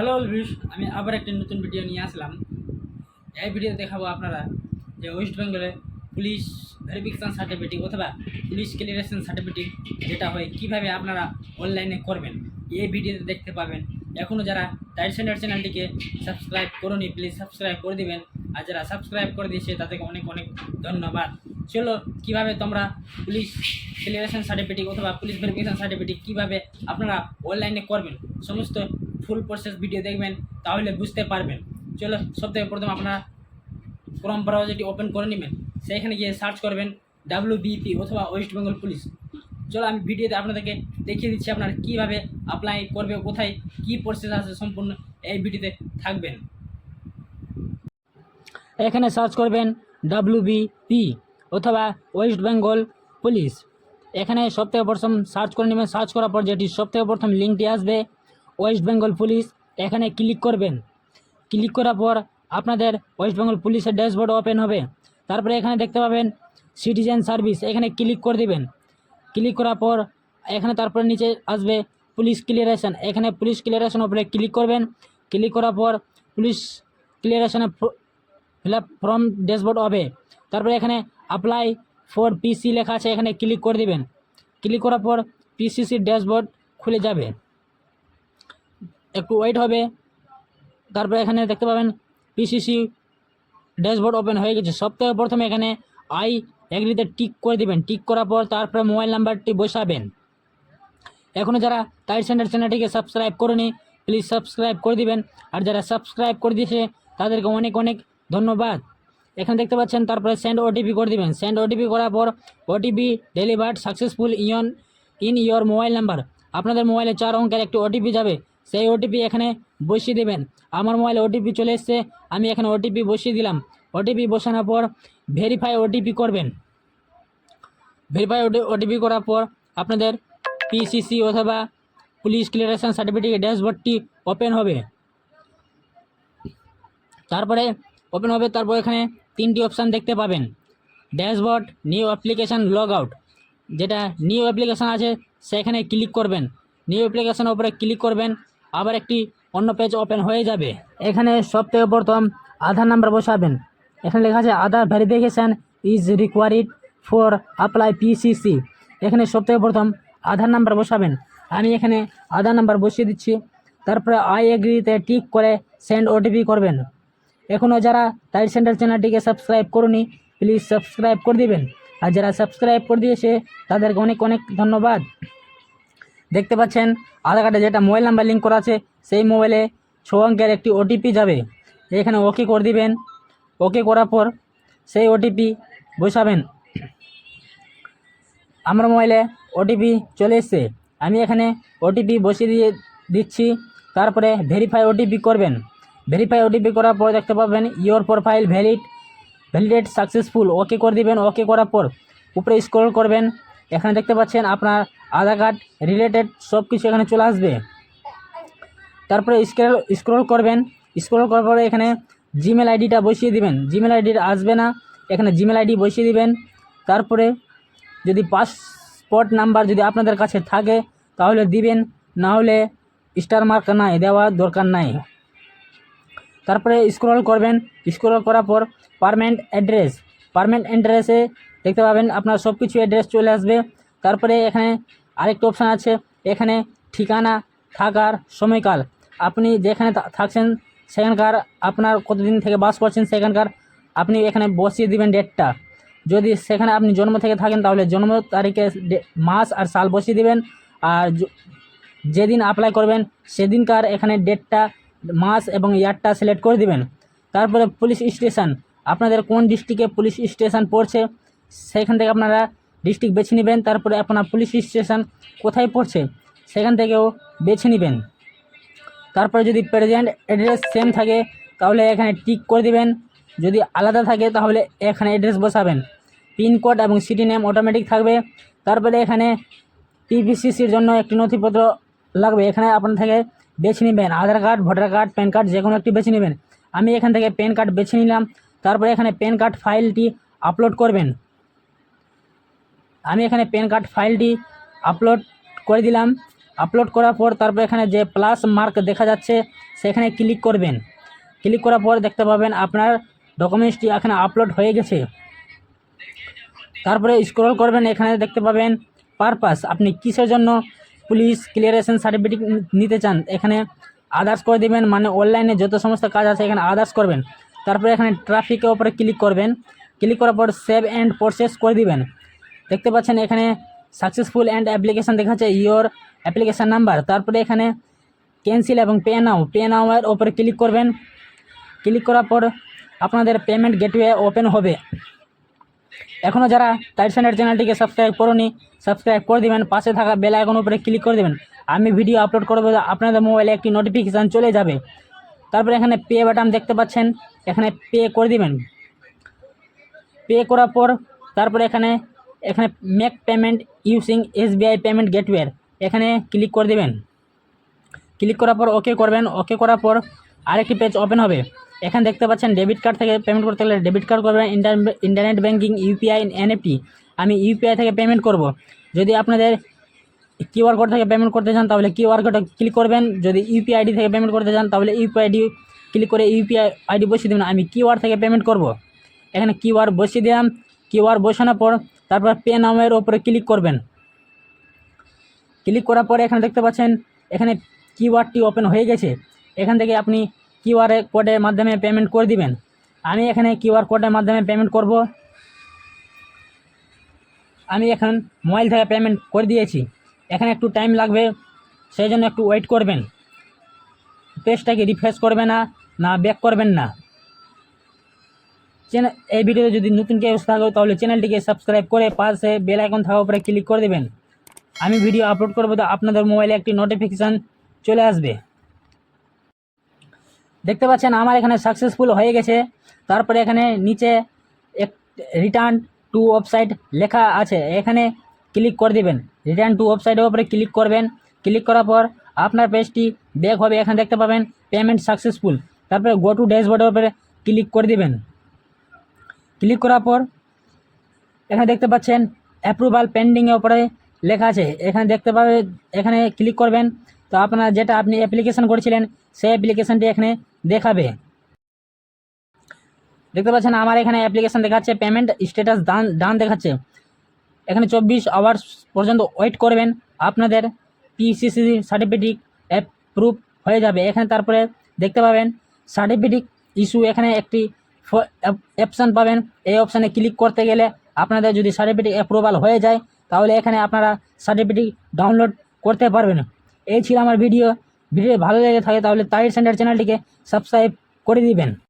Hello অলভিস আমি আবার একটি নতুন ভিডিও নিয়ে আসলাম। এই ভিডিওতে দেখাবো আপনারা যে ওয়েস্ট বেঙ্গলে পুলিশ ভেরিফিকেশান সার্টিফিকেট অথবা পুলিশ ক্লিয়ারেশন সার্টিফিকেট যেটা হয়, কীভাবে আপনারা অনলাইনে করবেন, এই ভিডিওতে দেখতে পাবেন। এখনও যারা টাইট সেন্টার চ্যানেলটিকে সাবস্ক্রাইব করুনি প্লিজ সাবস্ক্রাইব করে দেবেন। আর যারা সাবস্ক্রাইব করে দিয়েছে, তাদেরকে অনেক অনেক ধন্যবাদ। চলো, কীভাবে তোমরা পুলিশ ক্লিয়ারেশন সার্টিফিকেট অথবা পুলিশ ভেরিফিকেশন সার্টিফিকেট কীভাবে আপনারা অনলাইনে করবেন, সমস্ত ফুল প্রসেস ভিডিও দেখবেন, তাহলে বুঝতে পারবেন। চলো সব থেকে প্রথম আপনারা ক্রম ব্রাউজারটি ওপেন করে নেবেন। সেইখানে গিয়ে সার্চ করবেন ডাব্লিউ বিপি অথবা ওয়েস্ট বেঙ্গল পুলিশ চলো, আমি ভিডিওতে আপনাদেরকে দেখিয়ে দিচ্ছি আপনারা কীভাবে অ্যাপ্লাই করবে, কোথায় কী প্রসেস আছে সম্পূর্ণ এই ভিডিওতে থাকবেন। এখানে সার্চ করবেন ডাব্লিউবিপি অথবা ওয়েস্ট বেঙ্গল পুলিশ এখানে সবথেকে প্রথম সার্চ করে নেবেন। সার্চ করার পর যেটি সবথেকে প্রথম লিঙ্কটি আসবে ওয়েস্ট বেঙ্গল পুলিশ এখানে ক্লিক করবেন। ক্লিক করার পর আপনাদের ওয়েস্ট বেঙ্গল পুলিশের ড্যাশবোর্ড ওপেন হবে। তারপরে এখানে দেখতে পাবেন সিটিজেন সার্ভিস এখানে ক্লিক করে দেবেন। ক্লিক করার পর এখানে তারপরে নিচে আসবে পুলিশ ক্লিয়ারেশন এখানে পুলিশ ক্লিয়ারেশন উপরে ক্লিক করবেন। ক্লিক করার পর পুলিশ ক্লিয়ারেশনে ফিল আপ ফ্রম ড্যাশবোর্ড হবে। তারপরে এখানে অ্যাপ্লাই ফর পিসি লেখা আছে, এখানে ক্লিক করে দেবেন। ক্লিক করার পর পিসিসি ড্যাশবোর্ড খুলে যাবে। একটু ওয়েট হবে। তারপরে এখানে দেখতে পাবেন পিসিসি ড্যাশবোর্ড ওপেন হয়ে গেছে। সব প্রথমে এখানে আই এগ্রিতে টিক করে দিবেন। টিক করার পর তারপরে মোবাইল নাম্বারটি বসাবেন। এখনও যারা টাইট সেন্টার চ্যানেলটিকে সাবস্ক্রাইব করেনি প্লিজ সাবস্ক্রাইব করে দিবেন। আর যারা সাবস্ক্রাইব করে দিয়েছে, তাদেরকে অনেক অনেক ধন্যবাদ। এখানে দেখতে পাচ্ছেন তারপরে সেন্ড ওটিপি করে দিবেন। সেন্ড ওটিপি করার পর ওটিপি ডেলিভার্ড সাকসেসফুল ইয়ন ইন ইয়োর মোবাইল নাম্বার আপনাদের মোবাইলে চার অঙ্কের একটি ওটিপি যাবে। সেই ওটিপি এখানে বসিয়ে দেবেন। আমার মোবাইলে ওটিপি চলে এসছে, আমি এখানে ওটিপি বসিয়ে দিলাম। ওটিপি বসানোর পর ভেরিফাই ওটিপি করবেন। ভেরিফাই ওটিপি করার পর আপনাদের পিসিসি অথবা পুলিশ ক্লিয়ারেশন সার্টিফিকেট ড্যাশবোর্ডটি ওপেন হবে। তারপরে ওপেন হবে, তারপর এখানে তিনটি অপশান দেখতে পাবেন। Dashboard new application log out যেটা নিউ অ্যাপ্লিকেশান আছে, সেখানে ক্লিক করবেন। নিউ অ্যাপ্লিকেশানের উপরে ক্লিক করবেন। আবার একটি অন্য পেজ ওপেন হয়ে যাবে। এখানে সবথেকে প্রথম আধার নাম্বার বসাবেন। এখানে লেখা আছে Aadhaar verification is required for apply PCC এখানে সব থেকে প্রথম আধার নাম্বার বসাবেন। আমি এখানে আধার নাম্বার বসিয়ে দিচ্ছি। তারপরে আই এগ্রিতে টিক করে সেন্ড ওটিপি করবেন। এখনও যারা টাইট সেন্টার চ্যানেলটিকে সাবস্ক্রাইব করুনি প্লিজ সাবস্ক্রাইব করে দিবেন। আর যারা সাবস্ক্রাইব করে দিয়েছে, তাদেরকে অনেক অনেক ধন্যবাদ। দেখতে পাচ্ছেন, আধার কার্ডে যেটা মোবাইল নাম্বার লিঙ্ক করা আছে, সেই মোবাইলে ছ অঙ্কের একটি ওটিপি যাবে। এখানে ওকে করে দিবেন। ওকে করার পর সেই ওটিপি বসাবেন। আমার মোবাইলে ওটিপি চলে এসছে। আমি এখানে ওটিপি বসিয়ে দিয়ে দিচ্ছি। তারপরে ভেরিফাই ওটিপি করবেন। ভেরিফাই ওটিপি করার পর দেখতে পাবেন your profile valid validate successful okay করে দিবেন। ওকে করার পর উপরে স্ক্রল করবেন। এখানে দেখতে পাচ্ছেন আপনার আধার কার্ড রিলেটেড সব কিছু এখানে চলে আসবে। তারপরে স্ক্রল স্ক্রল করবেন। স্ক্রল করার পরে এখানে জিমেল আইডিটা বসিয়ে দিবেন। জিমেল আইডি আসবে না। এখানে জিমেল আইডি বসিয়ে দিবেন। তারপরে যদি পাসপোর্ট নাম্বার যদি আপনাদের কাছে থাকে, তাহলে দিবেন। না হলে স্টার মার্ক নাই দেওয়ার দরকার নাই। তারপরে স্ক্রল করবেন। স্ক্রল করার পর পারমানেন্ট অ্যাড্রেস পারমানেন্ট অ্যাড্রেসে দেখতে পাবেন আপনার সব কিছু অ্যাড্রেস চলে আসবে। তারপরে এখানে আরেকটা অপশান আছে, এখানে ঠিকানা, থাকার সময়কাল। আপনি যেখানে থাকছেন সেখানকার, আপনার কতদিন থেকে বাস করছেন সেখানকার, আপনি এখানে বসিয়ে দিবেন ডেটটা যদি সেখানে আপনি জন্ম থেকে থাকেন, তাহলে জন্ম তারিখে মাস আর সাল বসিয়ে দিবেন। আর যেদিন অ্যাপ্লাই করবেন, সেদিনকার এখানে ডেটটা মাস এবং ইয়ারটা সিলেক্ট করে দিবেন। তারপরে পুলিশ স্টেশন আপনাদের কোন ডিস্ট্রিক্টে পুলিশ স্টেশন পড়ছে? সেখান থেকে আপনারা ডিস্ট্রিক্ট বেছে নেবেন, তারপরে আপনার পুলিশ স্টেশন কোথায় পড়ছে সেখান থেকেও বেছে নেবেন। তারপরে যদি প্রেজেন্ট অ্যাড্রেস সেম থাকে, তাহলে এখানে টিক করে দিবেন। যদি আলাদা থাকে, তাহলে এখানে অ্যাড্রেস বসাবেন। পিনকোড এবং সিটি নেম অটোমেটিক থাকবে। তারপরে এখানে পিপিসিসির জন্য একটি নথিপত্র লাগবে। এখানে আপনার থেকে বেছে নেবেন Aadhaar card, voter card, PAN card যে কোনো একটি বেছে নেবেন। আমি এখান থেকে প্যান কার্ড বেছে নিলাম। তারপরে এখানে প্যান কার্ড ফাইলটি আপলোড করবেন। আমি এখানে প্যান কার্ড ফাইলটি আপলোড করে দিলাম। আপলোড করার পর তারপর এখানে যে প্লাস মার্ক দেখা যাচ্ছে, সেখানে ক্লিক করবেন। ক্লিক করার পর দেখতে পাবেন আপনার ডকুমেন্টসটি এখানে আপলোড হয়ে গেছে। তারপরে স্ক্রল করবেন, এখানে দেখতে পাবেন পারপাস আপনি কিসের জন্য পুলিশ ক্লিয়ারেশন সার্টিফিকেট নিতে চান, এখানে আদার্স করে দেবেন মানে অনলাইনে যত সমস্ত কাজ আছে এখানে আদার্স করবেন। তারপরে এখানে ট্রাফিকের ওপরে ক্লিক করবেন। ক্লিক করার পর সেভ অ্যান্ড প্রসেস করে দিবেন। দেখতে পাচ্ছেন এখানে সাকসেসফুল অ্যান্ড অ্যাপ্লিকেশান দেখাচ্ছে ইয়োর অ্যাপ্লিকেশান নাম্বার তারপরে এখানে ক্যান্সেল এবং পে নাও পে নাওয়ের ওপরে ক্লিক করবেন। ক্লিক করার পর আপনাদের পেমেন্ট গেটওয়ে ওপেন হবে। এখনও যারা টাইট স্যান্ডার্ড চ্যানেলটিকে সাবস্ক্রাইব করুনি সাবস্ক্রাইব করে দেবেন। পাশে থাকা বেল আইকন উপরে ক্লিক করে দেবেন। আমি ভিডিও আপলোড করব, আপনাদের মোবাইলে একটি নোটিফিকেশান চলে যাবে। তারপরে এখানে পে বাটন দেখতে পাচ্ছেন। এখানে পে করে দিবেন। পে করার পর তারপরে এখানে এখানে make payment using SBI payment gateway এখানে ক্লিক করে দেবেন। ক্লিক করার পর ওকে করবেন। ওকে করার পর আরেকটি পেজ ওপেন হবে। এখানে দেখতে পাচ্ছেন ডেবিট কার্ড থেকে পেমেন্ট করতে গেলে ডেবিট কার্ড করবেন ইন্টারনেট ব্যাঙ্কিং ইউপিআই এনএফটি আমি ইউপিআই থেকে পেমেন্ট করব। যদি আপনাদের কিউআর কোড থেকে পেমেন্ট করতে চান, তাহলে কিউআর কোডে ক্লিক করবেন। যদি ইউপিআই আইডি থেকে পেমেন্ট করতে চান, তাহলে ইউপিআই আইডি ক্লিক করে ইউপিআই আইডি বসিয়ে দেবেন। আমি কিউআর থেকে পেমেন্ট করব। এখানে কিউআর বসিয়ে দিলাম। কিউআর বসানোর পর তারপর পে নামের ওপরে ক্লিক করবেন। ক্লিক করার পরে এখানে দেখতে পাচ্ছেন, এখানে কিউআরটি ওপেন হয়ে গেছে। এখান থেকে আপনি কিউআর কোডের মাধ্যমে পেমেন্ট করে দিবেন। আমি এখানে কিউআর কোডের মাধ্যমে পেমেন্ট করব। আমি এখন মোবাইল থেকে পেমেন্ট করে দিয়েছি। এখানে একটু টাইম লাগবে, সেই জন্য একটু ওয়েট করবেন। পেজটাকে রিফ্রেশ করবে না না ব্যাক করবেন না। চ্যানেল এই ভিডিওতে যদি নতুন কেউ থাকো তাহলে চ্যানেলটিকে সাবস্ক্রাইব করে পাশে বেল আইকন থাকা উপরে ক্লিক করে দেবেন। আমি ভিডিও আপলোড করব তো আপনাদের মোবাইলে একটি নোটিফিকেশান চলে আসবে। দেখতে পাচ্ছেন, আমার এখানে সাকসেসফুল হয়ে গেছে। তারপরে এখানে নিচে এক রিটার্ন টু ওয়েবসাইট লেখা আছে। এখানে ক্লিক করে দিবেন। রিটার্ন টু ওয়েবসাইটের উপরে ক্লিক করবেন। ক্লিক করার পর আপনার পেজটি ব্যাক হবে। এখানে দেখতে পাবেন পেমেন্ট সাকসেসফুল তারপরে গো টু ড্যাশবোর্ডের উপরে ক্লিক করে দিবেন। ক্লিক করার পর এখানে দেখতে পাচ্ছেন অ্যাপ্রুভাল পেন্ডিংয়ের উপরে লেখা আছে। এখানে দেখতে পাবে, এখানে ক্লিক করবেন। তো আপনার যেটা আপনি অ্যাপ্লিকেশন করেছিলেন, সেই অ্যাপ্লিকেশনটি এখানে দেখাবে। দেখতে পাচ্ছেন আমার এখানে অ্যাপ্লিকেশন দেখাচ্ছে পেমেন্ট স্ট্যাটাস ডান ডান দেখাচ্ছে। এখানে চব্বিশ আওয়ার্স পর্যন্ত ওয়েট করবেন। আপনাদের পিসিসি সার্টিফিকেট অ্যাপ্রুভ হয়ে যাবে। এখানে তারপরে দেখতে পাবেন সার্টিফিকেট ইস্যু এখানে একটি অপশান পাবেন। এই অপশানে ক্লিক করতে গেলে আপনাদের যদি সার্টিফিকেট অ্যাপ্রুভাল হয়ে যায়, তাহলে এখানে আপনারা সার্টিফিকেট ডাউনলোড করতে পারবেন। এই ছিল আমার ভিডিও ভিডিও ভালো লেগে থাকে তাহলে তাহির সেন্টার চ্যানেলটিকে সাবস্ক্রাইব করে দিবেন।